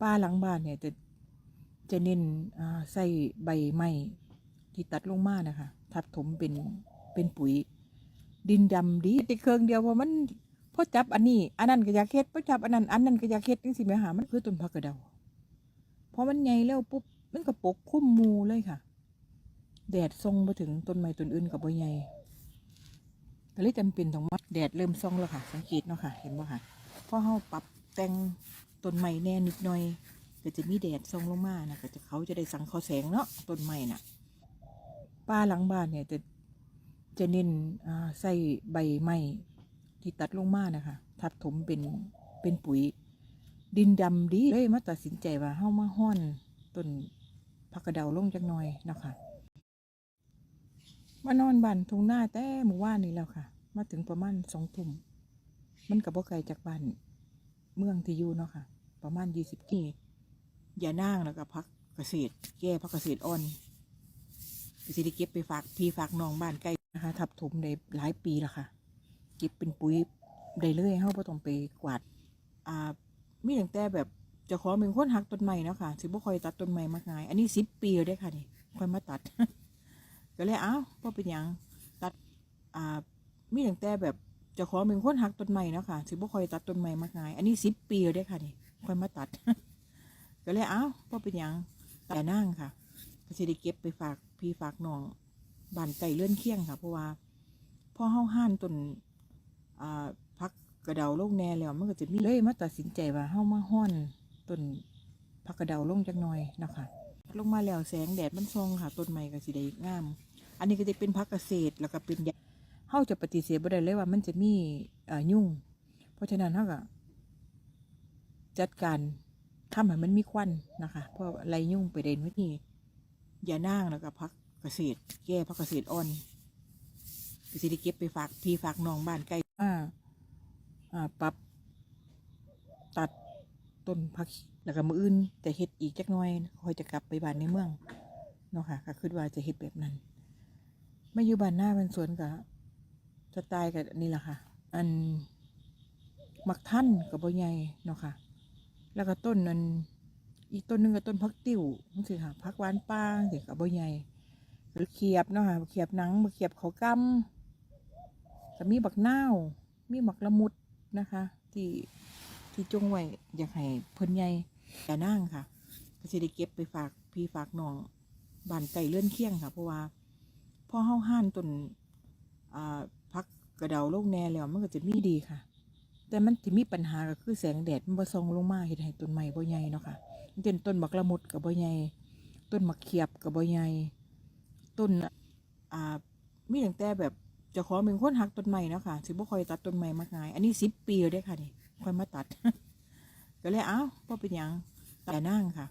ป้าหลังบ้านเนี่ยจะจะเน้นใส่ใบไม้ที่ตัดลงมานะคะ ทับถมเป็นเป็นปุ๋ย ดินดำดีต่เครื่องเดียวเพราะมันพอจับอันนี้อันนั้นก็อยากเฮ็ดพอจับอันนั้นอันนั้นก็อยากเฮ็ดจังซี่แหมหามันคือต้นผักกระเดาพอมันใหญ่แล้วปุ๊บมันก็ปกคลุมมูเลยค่ะ แดดส่องมาถึงต้นไม้ต้นอื่นกับใบใหญ่ก็เลยจำเป็นต้องมาแดดเริ่มส่องแล้วค่ะ สังเกตเนาะค่ะ เห็นบ่ค่ะพอเฮาปรับแต่ง ต้นไม้แน่นิดหน่อย ก็จะมีแดดส่องลงมานะก็จะเขาจะได้สังเคราะห์แสงเนาะต้นไม้น่ะป้าหลังบ้านเนี่ยจะจะเน้นใส่ใบไม้ที่ตัดลงมานะคะทับถมเป็นเป็นปุ๋ย ดินดำดีเลยมาตัดสินใจว่าเฮามาห้อนต้นผักกระเดาลงจักหน่อยนะคะมานอนบ้านทุ่งหน้าแต่หมู่ว่านนี่แล้วค่ะ มาถึงประมาณสองทุ่มมันกับบ่ไกลจากบ้าน เมืองที่อยู่เนาะค่ะ ประมาณยี่สิบกิอย่านั่งแล้วก็พักเกษตร แก้พักเกษตรอ่อนสิได้เก็บไปฝากพี่ฝากน้องบ้านใกล้นะคะทับถมได้หลายปีแล้วค่ะ เก็บเป็นปุ๋ยได้เลยเฮาบ่ต้องไปกวาด อ่ามีตั้งแต่แบบจะขอเป็นคนหักต้นไม้เนาะค่ะสิบ่ค่อยตัดต้นไม้มากง่าย อันนี้สิบปีแล้วได้ค่ะนี่ค่อยมาตัด ก็เลยเอ้าพอเป็นหยังตัด อ่ามีตั้งแต่แบบ จะขอเป็นคนหักต้นไม้นะค่ะสิบ่ค่อยตัดต้นไม้มากง่าย อันนี้สิบปีแล้วได้อค่ะนี่ค่อยมาตัด ก็เลยเอ้าพ่อเป็นยังแต่นั่งค่ะก็สิได้เก็บไปฝากพี่ฝากน้องบานไก่เลื่อนเคียงค่ะ เพราะว่าพ่อเฮาห่านต้นอ่าพักกระเดาลงแน่แล้วมันก็จะมีเลยมาตัดสินใจว่าเฮามาห้อนต้นพักกระเดาลงจักหน่อยนะคะลงมาแล้วแสงแดดมันส่องค่ะต้นไม้ก็สิได้งาม อันนี้ก็จะเป็นพักเกษตรแล้วก็เป็นยา เฮาจะปฏิเสธบ่ได้เลยว่ามันจะมีอ่อยุ่ง เพราะฉะนั้นเฮาก็จัดการทำให้มันมีควันนะคะเพราะไรยุ่งไปเด่นไว้ที่ยานั่งแล้วก็พักเกษตร แก้พักเกษตรอ่อนก็สิได้เก็บไปฝากพี่ฝากน้องบ้านใกล้อ่าอ่าปรับตัดต้นพักแล้วก็มืออื่นจะเฮ็ดอีกจักหน่อยค่อยจะกลับไปบ้านในเมืองเนาะค่ะก็คิดว่าจะเฮ็ดแบบนั้น ไม่อยู่บ้านหน้าบ้านสวนกับ จะตายกับนี่แหละค่ะ อันมักท่านกับบ่ใหญ่เนาะค่ะ แล้วก็ต้นนั้นอีกต้นหนึงก็ต้นพักติ๋วนั่นสิค่ะพักหวานป้างสิกับบ่ใหญ่หรือเขียบเนาะค่ะเขียบหนังบักเขียบเขากำก็มีบักนาวมีบักละมุดนะคะ ที่ที่จงไว้อยากให้เพิ่นใหญ่อย่านั่งค่ะก็สิได้เก็บไปฝากพี่ฝากน้องบานไก่เลื่อนเคียงค่ะ เพราะว่าพ่อเฮาห่านต้นอ่า กระเดาลงแน่แล้วมันก็จะมีดีค่ะ แต่มันที่มีปัญหาก็คือแสงแดดมันบ่ส่องลงมาเฮ็ดให้ต้นไม้บ่ใหญ่เนาะค่ะเป็นต้นบักละมุดก็บ่ใหญ่ต้นมักเขียบก็บ่ใหญ่ต้นอ่ามีตั้งแต่แบบจะขอเป็นคนหักต้นไม้เนาะค่ะสิบ่ค่อยตัดต้นไม้มากง่าย อันนี้สิบปีแล้วได้ค่ะนี่ค่อยมาตัด ก็เลยเอ้าพอเป็นหยังแต่นั่งค่ะ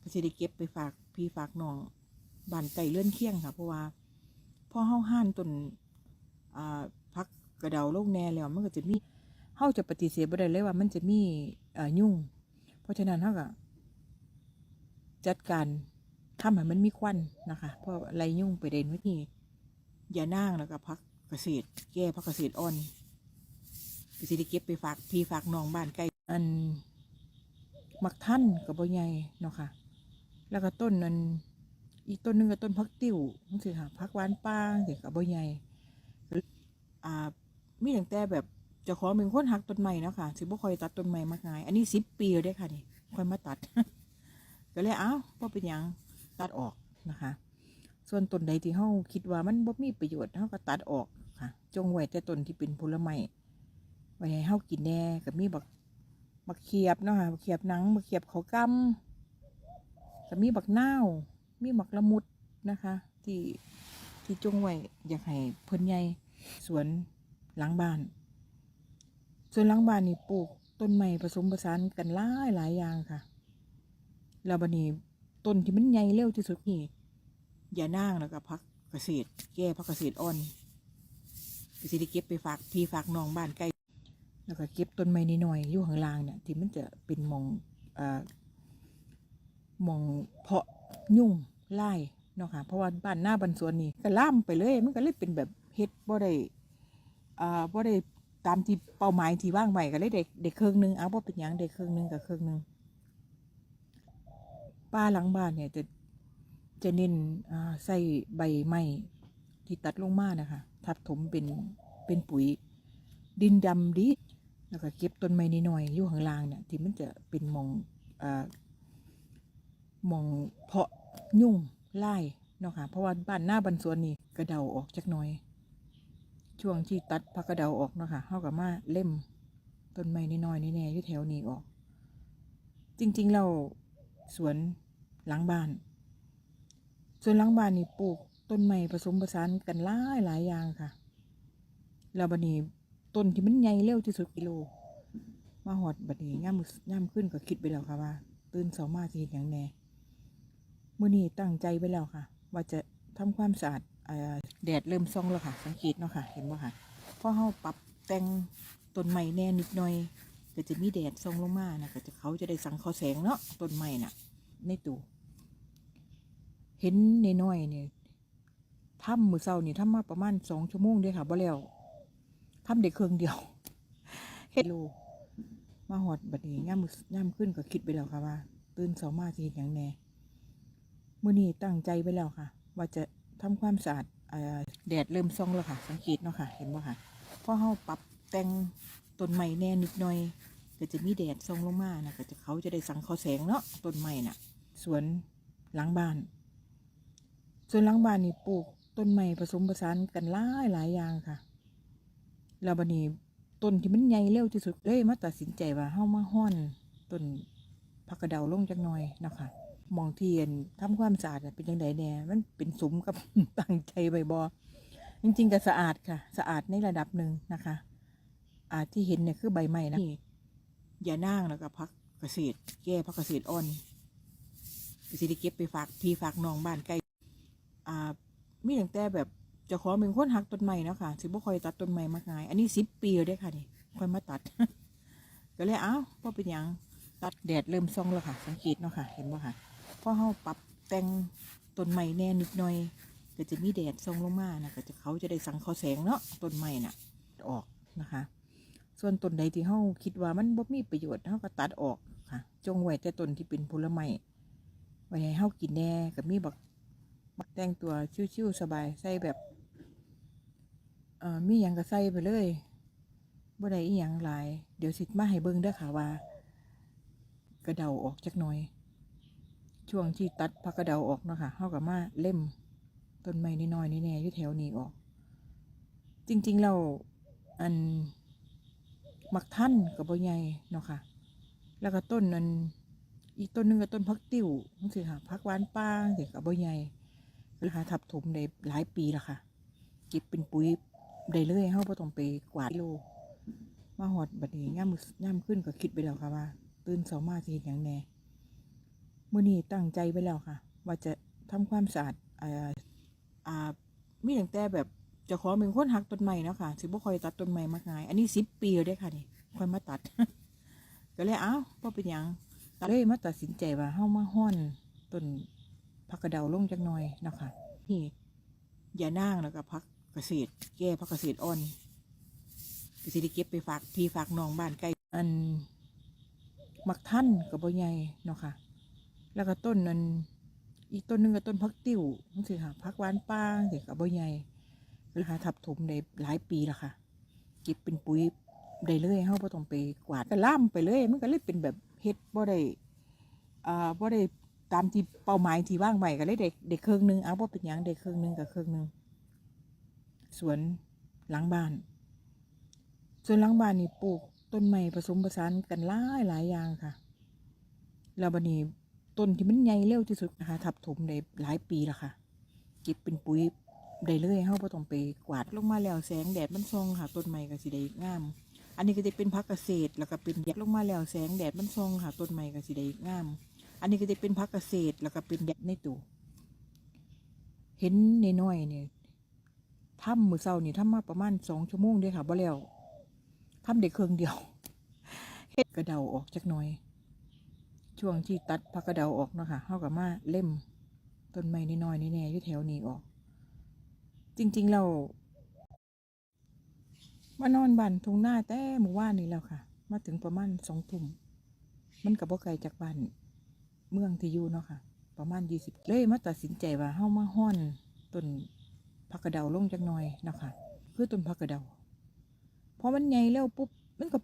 ก็สิได้เก็บไปฝากพี่ฝากน้องบ้านไก่เลื่อนเคียงค่ะ เพราะว่าพ่อเฮาห่านต้นอ่า กระเดาลงแน่แล้วมันก็จะมีเฮาจะปฏิเสธบ่ได้เลยว่ามันจะมีเอ่อยุ่ง เพราะฉะนั้นเฮาก็จัดการทำให้มันมีควันนะคะเพราะไรยุ่งไปเด่นไว้ที่ยานั่งแล้วก็พักเกษตรแก้พักเกษตรอ่อนก็สิได้เก็บไปฝากพี่ฝากน้องบ้านใกล้อันมักท่านกับบ่ใหญ่เนาะค่ะ แล้วก็ต้นนั้นอีกต้นหนึงก็ต้นพักติ๋วนั่นสิค่ะพักหวานป้างสิกับบ่ใหญ่อ่า มีตั้งแต่แบบจะขอเป็นคนหักต้นไม้เนาะค่ะสิบ่คอยตัดต้นไม้มากง่าย อันนี้สิบปีแล้วได้ค่ะนี่คอยมาตัด ก็เลยเอ้าพอเป็นหยังตัดออกนะคะ ส่วนต้นใดที่เฮาคิดว่ามันบ่มีประโยชน์เฮาก็ตัดออกค่ะ จงไว้แต่ต้นที่เป็นผลไม้ไว้ให้เฮากินแน่ก็มีบักบักเขียบเนาะค่ะบักเขียบหนังบักเขียบเขากำก็มีบักนามีบักละมุดนะคะ ที่ที่จงไว้อยากให้เพิ่นใหญ่สวน หลังบ้าน ส่วนหลังบ้านนี่ปลูกต้นไม้ผสมผสานกันหลายหลายอย่างค่ะ แล้วบัดนี้ต้นที่มันใหญ่เร็วที่สุดนี่อย่านั่งแล้วก็พักเกษตร แก้พักเกษตรอ่อนก็สิได้เก็บไปฝากพี่ฝากน้องบ้านใกล้ แล้วก็เก็บต้นไม้นิดหน่อยอยู่ข้างล่างเนี่ยที่มันจะเป็นมองเออมองเพาะยุ่งไล่เนาะค่ะเพราะว่าบ้านหน้าบ้านสวนนี่ก็ล่ามไปเลย มันก็เลยเป็นแบบเฮ็ดบ่ได้ อ่าบ่ได้ตามที่เป้าหมายที่วางไว้ก็เลยได้ได้เครื่องหนึงเอาบ่เป็นหยังได้เครื่องหนึงกับเครื่องหนึงป่าหลังบ้านเนี่ยจะจะเน้นอ่าใส่ใบไม้ที่ตัดลงมานะคะทับถมเป็นเป็นปุ๋ยดินดำดีแล้วก็เก็บต้นไม้นิดหน่อยอยู่ข้างล่างเนี่ยที่มันจะเป็นมองอ่ามองเพาะยุ่งไล่เนาะค่ะเพราะว่าบ้านหน้าบ้านสวนนี่กระเดาออกจักหน่อย ช่วงที่ตัดพักกระเดาออกเนาะค่ะเฮากับมาเล่มต้นไม้นิดหน่อยๆแน่ๆอยู่แถวนี้ออก จริงๆเราสวนหลังบ้าน ส่วนหลังบ้านนี่ปลูกต้นไม้ผสมผสานกันหลายหลายอย่างค่ะแล้วบัดนี้ต้นที่มันใหญ่เร็วที่สุดกิโล มาหอดบัดนี้ย่ามย่ามขึ้นก็คิดไปแล้วค่ะว่า ตื่นเสามาจะเห็นอย่างแน่มื้อนี้ตั้งใจไปแล้วค่ะ ว่าจะทำความสะอาดอ แดดเริ่มส่องแล้วค่ะ สังเกตเนาะค่ะ เห็นบ่ค่ะพอเฮาปรับแต่งต้นไม้แน่นิดหน่อย ก็จะมีแดดส่องลงมานะก็จะเขาจะได้สังเคราะห์แสงเนาะต้นไม้น่ะ ในตู้เห็นในน้อยเนี่ยทำมือเศร้านี่ทำมาประมาณสองชั่วโมงเด้อค่ะบ่แล้วทำได้เครื่องเดียวเฮ็ดโลมาหอดบัดนี้ย่ามมือย่ามขึ้นก็คิดไปแล้วค่ะว่า ตื่นเสามาจะเห็นอย่างแน่มื้อนี้ตั้งใจไปแล้วค่ะ ว่าจะทำความสะอาด แดดเริ่มส่องแล้วค่ะ สังเกตเนาะค่ะ เห็นบ่ค่ะพอเฮาปรับแต่งต้นไม้แน่นิดหน่อยก็จะมีแดดส่องลงมานะก็จะเขาจะได้สังเคราะห์แสงเนาะต้นไม้น่ะ สวนหลังบ้าน ส่วนหลังบ้านนี่ปลูกต้นไม้ผสมผสานกันหลายหลายอย่างค่ะแล้วบัดนี้ต้นที่มันใหญ่เร็วที่สุดเลยมาตัดสินใจว่าเฮามาห้อนต้นผักกระเดาลงจักหน่อยนะคะ มองเทียนทำความสะอาดเป็นจังไดแน่มันเป็นสมกับตั้งใจไว้บ่จริง ๆ ก็สะอาดค่ะ สะอาดในระดับหนึ่งนะคะ อาที่เห็นเนี่ยคือใบไม้นะอย่านั่งแล้วก็พักเกษตร แก้พักเกษตรอ่อนก็สิได้เก็บไปฝากพี่ฝากน้องบ้านใกล้อ่ามีตั้งแต่แบบจะขอเป็นคนหักต้นไม้เนาะค่ะสิบ่ค่อยตัดต้นไม้มากง่าย อันนี้สิบปีแล้วเด้อค่ะนี่ค่อยมาตัด ก็เลยเอ้าพอเป็นหยังตัดแดดเริ่มส่องแล้วค่ะ สังเกตเนาะค่ะ เห็นบ่ค่ะ อเฮาปรับแต่งต้นไม้แน่นิดหน่อย ก็จะมีแดดส่องลงมานะก็จะเขาจะได้สังเคราะห์แสงเนาะต้นไม้น่ะออกนะคะ ส่วนต้นใดที่เฮาคิดว่ามันบ่มีประโยชน์เฮาก็ตัดออกค่ะ จงไว้แต่ต้นที่เป็นผลไม้ไว้ให้เฮากินแน่ก็มีบักบักแต่งตัวชิวๆสบายใส่แบบเอ่อมีหยังก็ใส่ไปเลยบ่ได้อีหยังหลาย เดี๋ยวสิมาให้เบิ่งเด้อค่ะว่า กระเดาออกจักหน่อย ช่วงที่ตัดพักกระเดาออกเนาะค่ะเฮาก็มาเล่มต้นไม้นิดหน่อยๆแน่ๆอยู่แถวนี้ออก จริงๆเราอันมักท่านกับบ่ใหญ่เนาะค่ะ แล้วก็ต้นนั้นอีกต้นหนึงก็ต้นพักติ้วจังซี่ค่ะพักหวานป้างสิกับบ่ใหญ่ราคาทับถมได้หลายปีแล้วค่ะเก็บเป็นปุ๋ยได้เลยเฮาบ่ต้องไปกวาดโลมาหอดบัดนี้ย่ามมือย่ามขึ้นก็คิดไปแล้วค่ะว่า ตื่นเสามาจะเห็นอย่างแน่ มื้อนี้ตั้งใจไปแล้วค่ะ ว่าจะทำความสะอาดอ่ออ่ามีตั้งแต่แบบจะขอเป็นคนหักต้นไม้เนาะค่ะสิบ่ค่อยตัดต้นไม้มากง่าย อันนี้สิบปีแล้วเด้ค่ะนี่ค่อยมาตัด ก็เลยเอ้าบ่เป็นยังก็เลยมาตัดสินใจว่าเฮามาห้อนต้นพักกระเดาลงจักหน่อยนะคะนี่อย่านั่งแล้วก็พักเกษตร แก้พักเกษตรอ่อนก็สิได้เก็บไปฝากพี่ฝากน้องบ้านใกล้อันมักท่านกับบ่ใหญ่เนาะค่ะ แล้วก็ต้นนั้นอีกต้นหนึงก็ต้นพักติ้วจังซี่ค่ะพักหวานป้างสิกับบ่ใหญ่ราคาทับถมได้หลายปีแล้วค่ะเก็บเป็นปุ๋ยได้เลยเฮาบ่ต้องไปกวาดก็ล่ามไปเลย มันก็เลยเป็นแบบเฮ็ดบ่ได้อ่าบ่ได้ตามที่เป้าหมายที่ว่างไว้ก็เลยเด็กเด็กเครื่องหนึงเอาว่เป็นหยังเด็กเครื่องหนึงกับเครื่องหนึงสวนหลังบ้านส่วนหลังบ้านนี่ปลูกต้นไม้ผสมผสานกันหลายหลายอย่างค่ะแล้วบัดนี้ ต้นที่มันใหญ่เร็วที่สุดนะคะทับถมได้หลายปีแล้วค่ะเก็บเป็นปุ๋ยได้เลยเฮาบ่ต้องไปกวาดลงมาแล้วแสงแดดมันส่องค่ะ ต้นไม้ก็สิได้งาม อันนี้ก็จะเป็นพักเกษตรแล้วก็เป็นแดดลงมาแล้วแสงแดดมันส่องค่ะ ต้นไม้ก็สิได้งาม อันนี้ก็จะเป็นพักเกษตรแล้วก็เป็นแดดในตู้เห็นในน้อยๆเนี่ยทำมือเศร้านี่ทำมาประมาณสองชั่วโมงด้อค่ะบ่แล้วทำได้เครื่องเดียวเฮ็ดกระเดาออกจักหน่อย ช่วงที่ตัดพักกระเดาออกเนาะค่ะเฮากับมาเล่มต้นไม้นิดหน่อยๆแน่ๆอยู่แถวนี้ออก จริงๆเรามานอนบ้านทุ่งหน้าแต่หมู่ว่านนี่แล้วค่ะ มาถึงประมาณสองทุ่มมันกับบ่ไกลจากบ้านเมืองที่อยู่เนาะค่ะ ประมาณยี่สิบเลยมาตัดสินใจว่าเฮามาห้อนต้นผักกระเดาลงจักหน่อยเนาะคะคือต้นผักกระเดาพอมันใหญ่แล้วปุ๊บมันก็